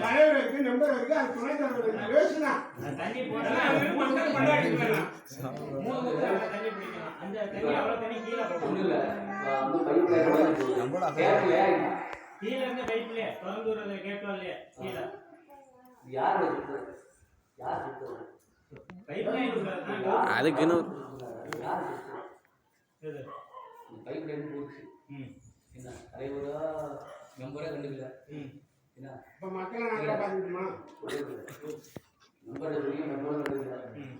தலைவர் இருக்கு நம்பர் இருக்கு அது தலைவர் இருக்கு பேசுனா தண்ணி மக்கள் கொண்டாடி அந்த தண்ணி அவ்வளவு தண்ணி கீழே கீழே திறந்து விடுறது இல்லையா கீழே யார் யார் அதுக்குன்னு யார் பைப் லைன் போச்சு ம். என்ன? தலைவரா மெம்பரா கண்டுக்கல. ம். என்ன? இப்ப மக்களை நல்லா பாத்துக்கிட்டுமா மெம்பரை சொல்லி மெம்பரும் கண்டுக்கல. ம்.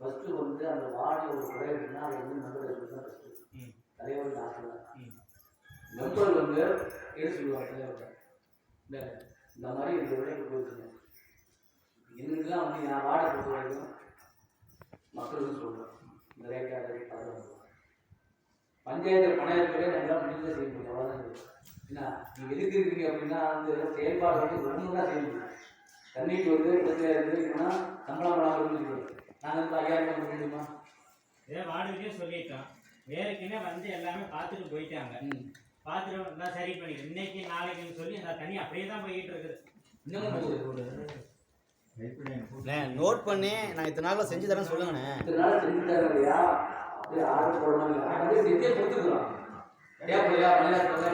ஃபஸ்ட்டு வந்து அந்த வார்டு ஒரு குறை அது வந்து மெம்பரை தான் ஃபஸ்ட்டு தலைவர் நான் ம். மெம்பர் வந்து எடுத்து சொல்லுவாங்க இல்லை இந்த மாதிரி இந்த விலைக்கு போயிருக்குங்க எங்களுக்கெல்லாம் வந்து நான் வாடகை பொறுத்த வரைக்கும் மக்கள் வந்து சொல்கிறேன் இந்த ரேட்டு அதை ரேட் அதை பஞ்சாயத்து பணம் இருக்கிறே நல்லா முடிஞ்சதை செய்ய முடியும் அவ்வளோதான். என்ன நீங்கள் எதுக்கு இருக்கீங்க அப்படின்னா வந்து செயல்பாடு வந்து ஒன்று தான் செய்ய முடியும் தண்ணிக்கு வந்து இருபத்தாயிரம் இருக்குன்னா சம்பளம் பணம் இருக்கு நாங்கள் வந்து ஐயாயிரம் கொடுக்க முடியுமா? இதே வாடகையே சொல்லிட்டோம் வேறுக்குன்னே வந்து எல்லாமே பார்த்துட்டு போயிட்டாங்க. பார்த்துட்டு இருந்தா சரி பண்ணிக்க இன்னைக்கு நாளைக்குன்னு சொல்லி அந்த தண்ணி அப்படியே தான் போயிட்டு இருக்குது. நோட் பண்ணி நான் இத்தனை நாள்ல செஞ்சு தரேன்னு சொல்லுங்கண்ணே. இதனால செஞ்சுட்டாரு இல்லையா அப்படியே ஆர்டர் போடணும் இல்லை. அப்படியே செஞ்சே கொடுத்துருக்குறோம் கேட்கலையா மலையாளத்தில்